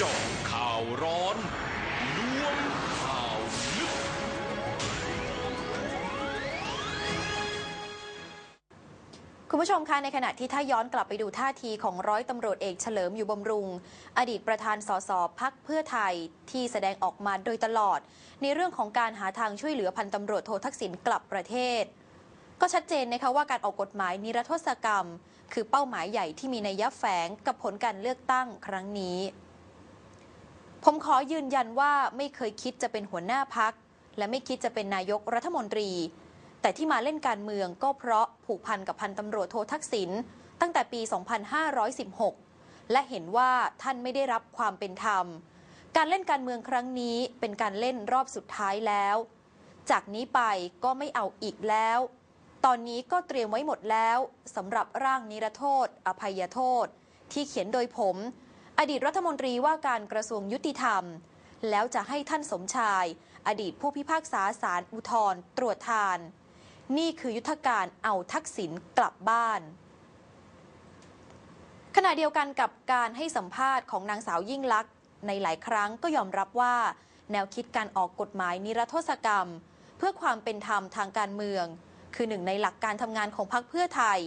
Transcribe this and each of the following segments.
เจาะข่าวร้อนล้วงข่าวลึก คุณผู้ชมคะในขณะที่ถ้าย้อนกลับไปดูท่าทีของร้อยตำรวจเอกเฉลิมอยู่บำรุง อดีตประธานสสพักเพื่อไทยที่แสดงออกมาโดยตลอด ในเรื่องของการหาทางช่วยเหลือพันตำรวจโททักษิณกลับประเทศก็ชัดเจนนะคะว่าการออกกฎหมายนิรโทษกรรม คือเป้าหมายใหญ่ที่มีในยยะแฝงกับผลการเลือกตั้งครั้งนี้ ผมขอยืนยันว่าไม่เคยคิดจะเป็นหัวหน้าพัก และไม่คิดจะเป็นนายกรัฐมนตรี แต่ที่มาเล่นการเมืองก็เพราะผูกพันกับพันตำรวจโททักษิณตั้งแต่ปี 2516 และเห็นว่าท่านไม่ได้รับความเป็นธรรม การเล่นการเมืองครั้งนี้เป็นการเล่นรอบสุดท้ายแล้ว จากนี้ไปก็ไม่เอาอีกแล้ว ตอนนี้ก็เตรียมไว้หมดแล้วสำหรับร่างนิรโทษ อภัยโทษ ที่เขียนโดยผม อดีตรัฐมนตรีว่าการกระทรวงยุติธรรม แล้วจะให้ท่านสมชาย อดีตผู้พิพากษาศาลอุทธรตรวจทาน นี่คือยุทธการเอาทักษิณกลับบ้านขณะเดียวกันกับการให้สัมภาษณ์ของนางสาวยิ่งลักษณ์ในหลายครั้งก็ยอมรับว่า แนวคิดการออกกฎหมายนิรโทษกรรม เพื่อความเป็นธรรมทางการเมือง คือหนึ่งในหลักการทำงานของพรรคเพื่อไทย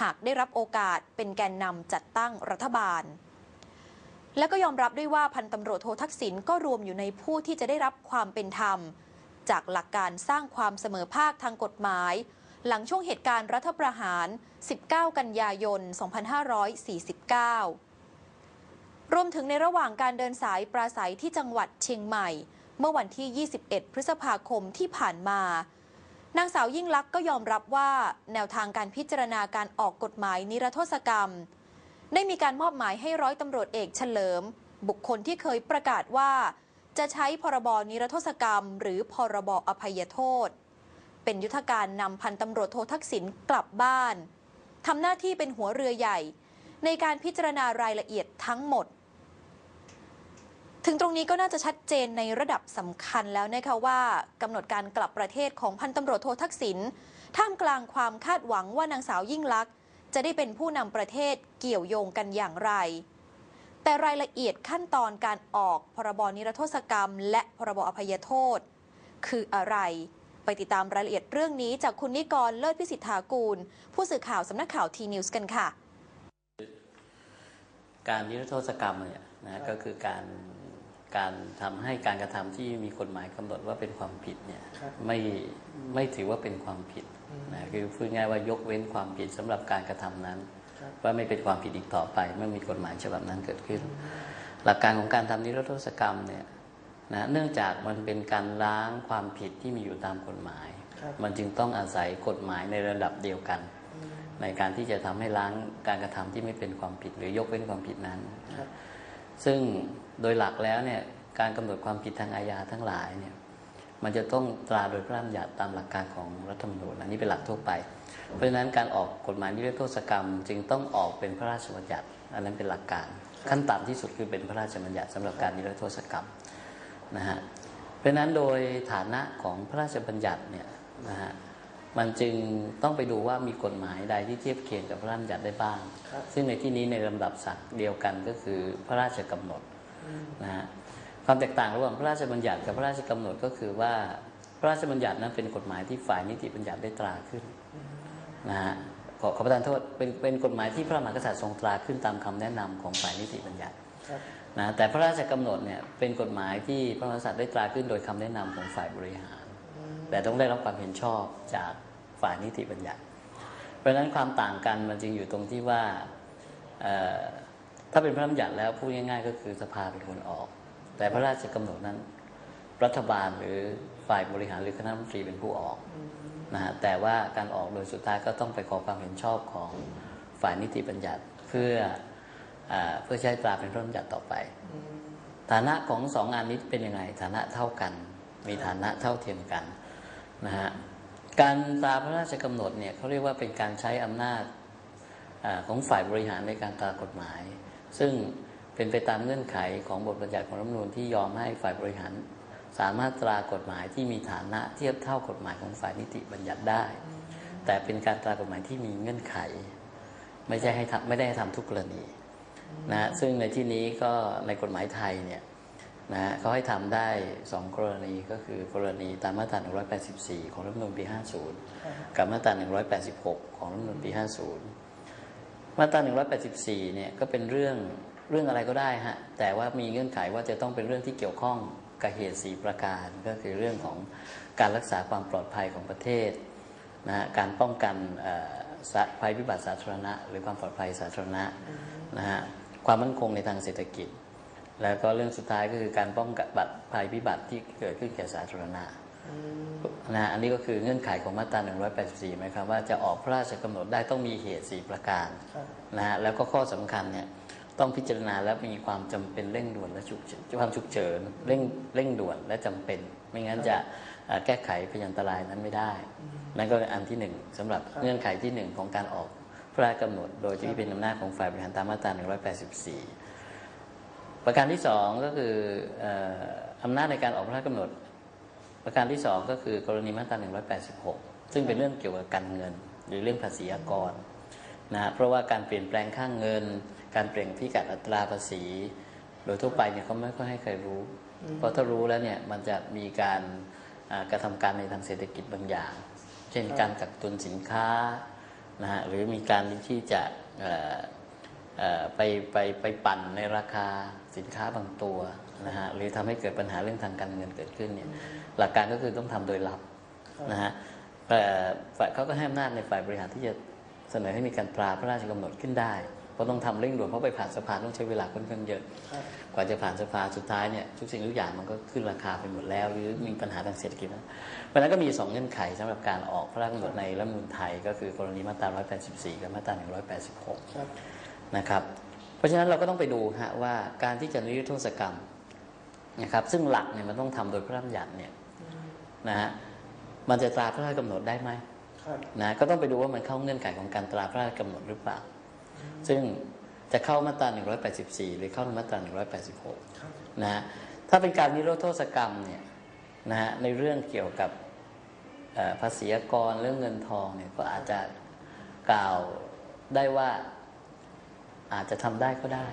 หากได้รับโอกาสเป็นแกนนำจัดตั้งรัฐบาล และก็ยอมรับด้วยว่าพันตำรวจโททักษิณก็รวมอยู่ในผู้ที่จะได้รับความเป็นธรรม จากหลักการสร้างความเสมอภาคทางกฎหมาย หลังช่วงเหตุการณ์รัฐประหาร 19 กันยายน 2549 รวมถึงในระหว่างการเดินสายปราศัยที่จังหวัดเชียงใหม่ เมื่อวันที่ 21 พฤษภาคมที่ผ่านมานางสาวยิ่งลักษณ์ก็ยอมรับว่าแนวทางการพิจารณาการออกกฎหมายนิรโทษกรรม ได้มีการมอบหมายให้ร้อยตำรวจเอกเฉลิม บุคคลที่เคยประกาศว่า จะใช้พรบนิรโทษกรรม หรือพรบอภัยโทษ เป็นยุทธการนำพันตำรวจโททักษิณกลับบ้านทำหน้าที่เป็นหัวเรือใหญ่ ในการพิจารณารายละเอียดทั้งหมด ถึงตรงนี้ก็น่าจะชัดเจนในระดับสำคัญแล้วนะคะว่ากำหนดการกลับประเทศของพันตำรวจโททักษิณท่ามกลางความคาดหวังว่านางสาวยิ่งลักษณ์ จะได้เป็นผู้นำประเทศเกี่ยวโยงกันอย่างไร แต่รายละเอียดขั้นตอนการออกพรบนิรโทษกรรม และพรบอภัยโทษ คืออะไร ไปติดตามรายละเอียดเรื่องนี้จากคุณนิกรเลิศพิสิทธากูล ผู้สื่อข่าวสำนักข่าวทีนิวส์กันค่ะ การนิรโทษกรรมเนี่ยนะก็คือการการทำให้การกระทำที่มีกฎหมายกำหนดว่าเป็นความผิดเนี่ยครับไม่ไม่ถือว่าเป็นความผิดอืม นะคือพูดง่ายว่ายกเว้นความผิดสำหรับการกระทำนั้นครับว่าไม่เป็นความผิดอีกต่อไปเมื่อมีกฎหมายฉบับนั้นเกิดขึ้น หลักการของการทำนิรโทษกรรมเนี่ยนะเนื่องจากมันเป็นการล้างความผิดที่มีอยู่ตามกฎหมายครับมันจึงต้องอาศัยกฎหมายในระดับเดียวกันอืมในการที่จะทำให้ล้างการกระทำที่ไม่เป็นความผิด หรือยกเว้นความผิดนั้นครับซึ่งโดยหลักแล้วเนี่ยการกำหนดความผิดทางอาญาทั้งหลายเนี่ย มันจะต้องตราโดยพระราชบัญญัติตามหลักการของรัฐธรรมนูญอันนี้เป็นหลักทั่วไป เพราะฉะนั้นการออกกฎหมายนิรโทษกรรม จึงต้องออกเป็นพระราชบัญญัติ อันนั้นเป็นหลักการ ขั้นต่ำที่สุดคือเป็นพระราชบัญญัติสำหรับการนิรโทษกรรมนะฮะเพราะฉะนั้นโดยฐานะของพระราชบัญญัติเนี่ยนะฮะมันจึงต้องไปดูว่ามีกฎหมายใดที่เทียบเคียงกับพระราชบัญญัติได้บ้าง ซึ่งในที่นี้ในลำดับศักดิ์เดียวกันก็คือพระราชกำหนดนะฮะ ความแตกต่างระหว่างพระราชบัญญัติกับพระราชกำหนดก็คือว่าพระราชบัญญัตินั้นเป็นกฎหมายที่ฝ่ายนิติบัญญัติได้ตราขึ้นนะฮะขอขอประทานโทษเป็นเป็นกฎหมายที่พระมหากษัตริย์ทรงตราขึ้นตามคำแนะนำของฝ่ายนิติบัญญัตินะแต่พระราชกำหนดเนี่ยเป็นกฎหมายที่พระมหากษัตริย์ได้ตราขึ้นโดยคำแนะนำของฝ่ายบริหาร แต่ต้องได้รับความเห็นชอบจากฝ่ายนิติบัญญัติ เพราะฉะนั้นความต่างกันมันจึงอยู่ตรงที่ว่าถ้าเป็นพระราชบัญญัติแล้วพูดง่ายๆ ก็คือสภาเป็นคนออก แต่พระราชกำหนดนั้น รัฐบาลหรือฝ่ายบริหารหรือคณะรัฐมนตรีเป็นผู้ออกนะฮะแต่ว่าการออกโดยสุดท้ายก็ต้องไปขอความเห็นชอบของฝ่ายนิติบัญญัติเพื่อเออเพื่อใช้ตราเป็นพระราชบัญญัติต่อไปอืมฐานะของสองงานนี้เป็นยังไงฐานะเท่ากัน มีฐานะเท่าเทียมกันนะฮะการตราพระราชกำหนดเนี่ยเขาเรียกว่าเป็นการใช้อำนาจอาของฝ่ายบริหารในการตรากฎหมาย ซึ่ง เป็นไปตามเงื่อนไขของบทบัญญัติของรัฐมนูญที่ยอมให้ฝ่ายบริหาร สามารถตรากฎหมายที่มีฐานะเทียบเท่ากฎหมายของฝ่ายนิติบัญญัติได้ แต่เป็นการตรากฎหมายที่มีเงื่อนไข ไม่ใช่ให้ทำไม่ได้ให้ทำทุกกรณีนะซึ่งในที่นี้ก็ในกฎหมายไทยเนี่ยนะฮะเขาให้ทำได้สองกรณีก็คือกรณีตามมาตรา 184 ของรัฐธรรมนูญปี 50 กับมาตรา 186 ของรัฐธรรมนูญปี 50 มาตรา 184 เนี่ยก็เป็นเรื่อง เรื่องอะไรก็ได้ฮะแต่ว่ามีเงื่อนไขว่าจะต้องเป็นเรื่องที่เกี่ยวข้องกับเหตุสีประการก็คือเรื่องของการรักษาความปลอดภัยของประเทศนะฮะการป้องกันเอ่อสาภัยพิบัติสาธารณะ หรือความปลอดภัยสาธารณะนะฮะความมั่นคงในทางเศรษฐกิจ แล้วก็เรื่องสุดท้ายก็คือการป้องกันบัตรภัยพิบัติที่เกิดขึ้นแก่สาธารณะนะฮะอันนี้ก็คือเงื่อนไขของมาตรา 184หมายความว่าจะออกพระราชกำหนดได้ต้องมีเหตุ 4 ประการครับนะฮะแล้วก็ข้อสำคัญเนี่ย ต้องพิจารณาและมีความจำเป็นเร่งด่วนและฉุกเฉินความฉุกเฉินเร่งเร่งด่วนและจำเป็น ไม่งั้นจะเอ่อแก้ไขพยันตรายนั้นไม่ได้ นั่นก็เป็นอันที่หนึ่งสำหรับครับเงื่อนไขที่หนึ่งของการออกพระราชกำหนด โดยที่เป็นอำนาจของฝ่ายบริหารตามมาตรา 184 ประการที่สองก็คือเอ่ออำนาจในการออกพระราชกำหนด ประการที่สองก็คือกรณีมาตรา 186 ซึ่งเป็นเรื่องเกี่ยวกับการเงิน หรือเรื่องภาษีอากรนะฮะเพราะว่าการเปลี่ยนแปลงค่างเงิน การเปลี่ยนพิกัดอัตราภาษี โดยทั่วไปเนี่ยเขาไม่ค่อยให้ใครรู้ เพราะถ้ารู้แล้วเนี่ยมันจะมีการอ่ากระทำการในทางเศรษฐกิจบางอย่าง เช่นการกักตุนสินค้านะฮะหรือมีการที่จะเอ่อเอ่อไปไปไปปั่นในราคาสินค้าบางตัวนะฮะหรือทำให้เกิดปัญหาเรื่องทางการเงินเกิดขึ้นเนี่ยหลักการก็คือต้องทำโดยลับนะฮะแต่ฝ่ายเขาก็ให้อำนาจในฝ่ายบริหารที่จะเสนอให้มีการตราพระราชกำหนดขึ้นได้ เพราะต้องทำเร่งด่วนเพราะไปผ่านสภาต้องใช้เวลาค่อนข้างเยอะครับกว่าจะผ่านสภาสุดท้ายเนี่ยทุกสิ่งทุกอย่างมันก็ขึ้นราคาไปหมดแล้ว หรือมีปัญหาทางเศรษฐกิจแล้วเพราะฉะนั้นก็มีสองเงื่อนไขสำหรับการออกพระราชกำหนดในรัฐธรรมนูญไทย ก็คือกรณีมาตรา 184 กับมาตรา 186ครับนะครับเพราะฉะนั้นเราก็ต้องไปดูฮะว่าการที่จะนิรโทษกรรมนะครับซึ่งหลักเนี่ยมันต้องทำโดยพระราชบัญญัติเนี่ยนะฮะมันจะตราพระราชกำหนดได้ไหมครับนะก็ต้องไปดูว่ามันเข้าเงื่อนไขของการตราพระราชกำหนดหรือเปล่า ซึ่งจะเข้ามาตรา 184 หรือเข้ามาตรา 186ครับนะฮะถ้าเป็นการนิรโทษกรรมเนี่ยนะฮะในเรื่องเกี่ยวกับเอ่อภาษีอากรเรื่องเงินทองเนี่ยก็อาจจะกล่าวได้ว่าอาจจะทำได้ก็ได้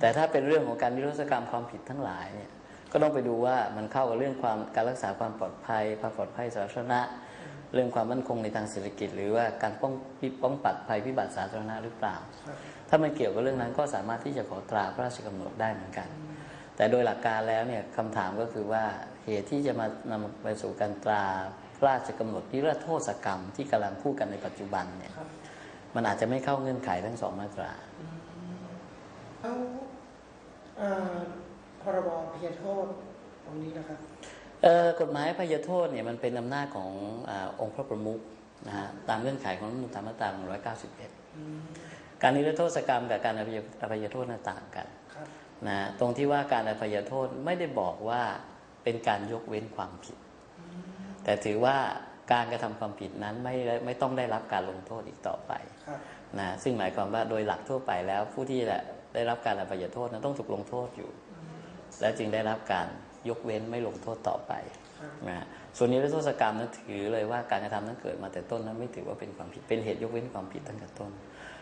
แต่ถ้าเป็นเรื่องของการนิรโทษกรรมความผิดทั้งหลายเนี่ยก็ต้องไปดูว่ามันเข้ากับเรื่องความการรักษาความปลอดภัย ความปลอดภัยสาธารณะ เรื่องความมั่นคงในทางเศรษฐกิจ หรือว่าการป้องป้องปัดภัยพิบัติสาธารณะหรือเปล่าครับถ้ามันเกี่ยวกับเรื่องนั้นก็สามารถที่จะขอตราพระราชกำหนดได้เหมือนกัน แต่โดยหลักการแล้วเนี่ยคำถามก็คือว่าเหตุที่จะมานำไปสู่การตราพระราชกำหนดนิรโทษกรรมที่กำลังพูดกันในปัจจุบันเนี่ยครับมันอาจจะไม่เข้าเงื่อนไขทั้งสองมาตราแล้วเอ่อพรบพยโทษตรงนี้นะครับเอ่อ กฎหมายอภัยโทษเนี่ยมันเป็นอำนาจของอาองค์พระประมุขนะฮะตามเงื่อนไขของรัฐธรรมนูญตามมาตรา191 การนิรโทษกรรมกับการอภัยอภัยโทษน่ะต่างกันครับนะฮะตรงที่ว่าการอภัยโทษไม่ได้บอกว่าเป็นการยกเว้นความผิด แต่ถือว่าการกระทำความผิดนั้นไม่ได้ไม่ต้องได้รับการลงโทษอีกต่อไปครับนะซึ่งหมายความว่าโดยหลักทั่วไปแล้วผู้ที่จะได้รับการอภัยโทษนั้นต้องถูกลงโทษอยู่ และจึงได้รับการ ยกเว้นไม่ลงโทษต่อไปครับนะฮะส่วนนิรโทษกรรมนั้นถือเลยว่าการกระทำนั้นเกิดมาแต่ต้นนั้นไม่ถือว่าเป็นความผิดเป็นเหตุยกเว้นความผิดตั้งแต่ต้น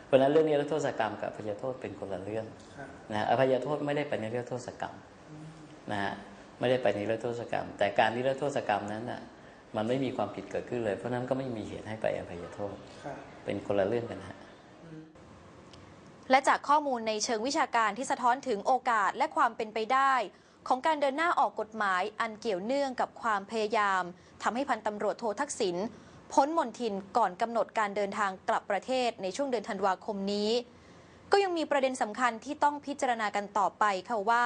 เพราะฉะนั้นเรื่องนิรโทษกรรมกับอภัยโทษเป็นคนละเรื่องครับนะฮะอภัยโทษไม่ได้ไปนิรโทษกรรมนะฮะไม่ได้ไปนิรโทษกรรม แต่การนิรโทษกรรมนั้นน่ะมันไม่มีความผิดเกิดขึ้นเลย เพราะฉะนั้นก็ไม่มีเหตุให้ไปอภัยโทษครับเป็นคนละเรื่องกันฮะและจากข้อมูลในเชิงวิชาการที่สะท้อนถึงโอกาสและความเป็นไปได้ ของการเดินหน้าออกกฎหมายอันเกี่ยวเนื่องกับความพยายามทำให้พันตำรวจโททักษิณพ้นมนทินก่อนกำหนดการเดินทางกลับประเทศในช่วงเดือนธันวาคมนี้ ก็ยังมีประเด็นสำคัญที่ต้องพิจารณากันต่อไปค่ะว่า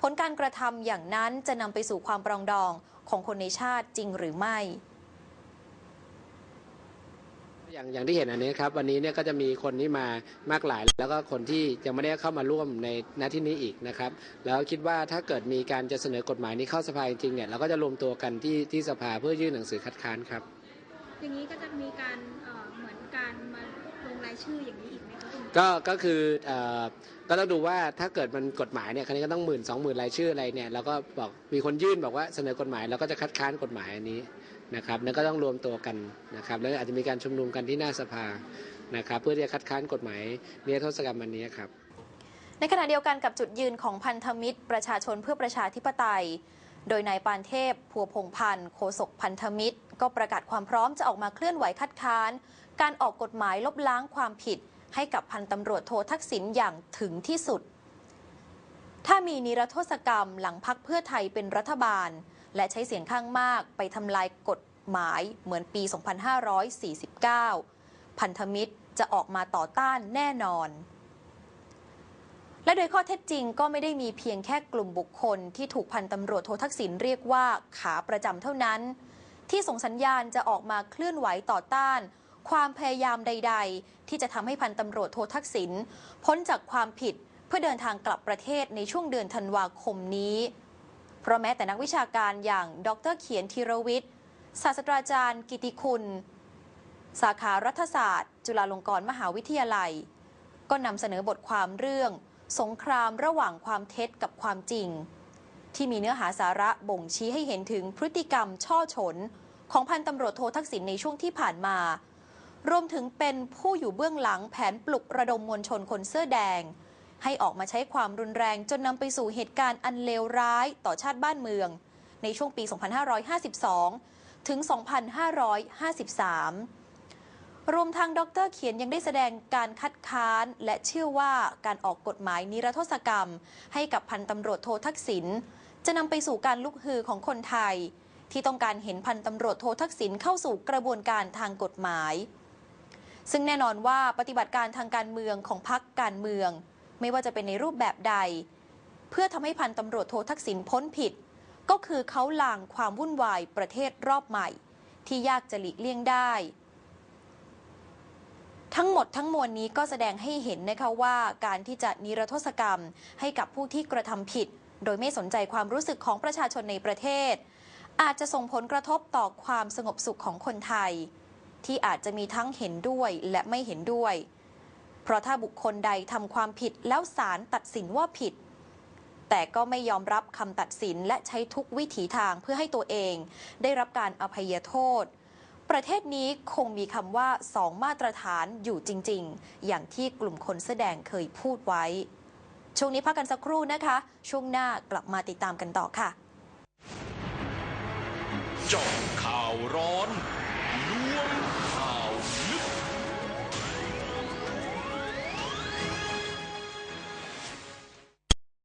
ผลการกระทำอย่างนั้นจะนำไปสู่ความปรองดองของคนในชาติจริงหรือไม่ อย่างอย่างที่เห็นอันนี้ครับวันนี้เนี่ยก็จะมีคนที่มามากหลาย แล้วก็คนที่ยังไม่ได้เข้ามาร่วมในหน้าที่นี้อีกนะครับ แล้วคิดว่าถ้าเกิดมีการจะเสนอกฎหมายนี้เข้าสภาจริงๆเนี่ยเราก็จะรวมตัวกันที่ที่สภาเพื่อยื่นหนังสือคัดค้านครับ อย่างนี้ก็จะมีการเอ่อเหมือนการมาลงรายชื่ออย่างนี้อีกไหมคะคุณก็ก็คือเอ่อก็ต้องดูว่าถ้าเกิดมันกฎหมายเนี่ยครั้นี้ก็ต้องหมื่นสองหมื่นรายชื่ออะไรเนี่ยเราก็บอกมีคนยื่นบอกว่าเสนอกฎหมายเราก็จะคัดค้านกฎหมายอันนี้ นะครับแล้วก็ต้องรวมตัวกันนะครับ แล้วอาจจะมีการชุมนุมกันที่หน้าสภานะครับ เพื่อที่จะคัดค้านกฎหมายนิรโทษกรรมอันนี้ครับในในขณะเดียวกันกับจุดยืนของพันธมิตร ประชาชนเพื่อประชาธิปไตย โดยนายปานเทพพัวพงพันธ์โฆษกพันธมิตร ก็ประกาศความพร้อมจะออกมาเคลื่อนไหวคัดค้าน การออกกฎหมายลบล้างความผิด ให้กับพันตำรวจโททักษิณอย่างถึงที่สุด ถ้ามีนิรโทษกรรมหลังพักเพื่อไทยเป็นรัฐบาล และใช้เสียงข้างมากไปทำลายกฎหมายเหมือนปี 2549 พันธมิตรจะออกมาต่อต้านแน่นอน และโดยข้อเท็จจริงก็ไม่ได้มีเพียงแค่กลุ่มบุคคลที่ถูกพันตำรวจโททักษิณเรียกว่าขาประจำเท่านั้น ที่ส่งสัญญาณจะออกมาเคลื่อนไหวต่อต้านความพยายามใด ๆ ที่จะทำให้พันตำรวจโททักษิณพ้นจากความผิดเพื่อเดินทางกลับประเทศในช่วงเดือนธันวาคมนี้ เพราะแม้แต่นักวิชาการอย่างดรเขียนธีรวิทย์ ศาสตราจารย์ กิติคุณ สาขารัฐศาสตร์ จุฬาลงกรณ์มหาวิทยาลัย ก็นำเสนอบทความเรื่อง สงครามระหว่างความเท็จกับความจริง ที่มีเนื้อหาสาระบ่งชี้ให้เห็นถึงพฤติกรรมช่อฉน ของพันตำรวจโททักษิณในช่วงที่ผ่านมารวมถึงเป็นผู้อยู่เบื้องหลังแผนปลุกระดมมวลชนคนเสื้อแดง ให้ออกมาใช้ความรุนแรงจนนำไปสู่เหตุการณ์อันเลวร้ายต่อชาติบ้านเมือง ในช่วงปี 2552 ถึง 2553 รวมทางดรเขียนยังได้แสดงการคัดค้าน และเชื่อว่าการออกกฎหมายนิรโทษกรรม ให้กับพันตำรวจโททักษิณจะนำไปสู่การลุกฮือของคนไทย ที่ต้องการเห็นพันตำรวจโททักษิณเข้าสู่กระบวนการทางกฎหมาย ซึ่งแน่นอนว่าปฏิบัติการทางการเมืองของพรรคการเมือง ไม่ว่าจะเป็นในรูปแบบใด เพื่อทำให้พันตำรวจโททักษิณพ้นผิด ก็คือเขาลางความวุ่นวายประเทศรอบใหม่ ที่ยากจะหลีกเลี่ยงได้ ทั้งหมดทั้งมวลนี้ก็แสดงให้เห็นนะคะว่าการที่จะนิรโทษกรรมให้กับผู้ที่กระทำผิด โดยไม่สนใจความรู้สึกของประชาชนในประเทศ อาจจะส่งผลกระทบต่อความสงบสุขของคนไทย ที่อาจจะมีทั้งเห็นด้วยและไม่เห็นด้วย เพราะถ้าบุคคลใดทำความผิดแล้วศาลตัดสินว่าผิด แต่ก็ไม่ยอมรับคำตัดสินและใช้ทุกวิถีทางเพื่อให้ตัวเอง ได้รับการอภัยโทษ ประเทศนี้คงมีคำว่าสองมาตรฐานอยู่จริง ๆ อย่างที่กลุ่มคนแสดงเคยพูดไว้ ช่วงนี้พักกันสักครู่นะคะ ช่วงหน้ากลับมาติดตามกันต่อค่ะจาะข่าวร้อน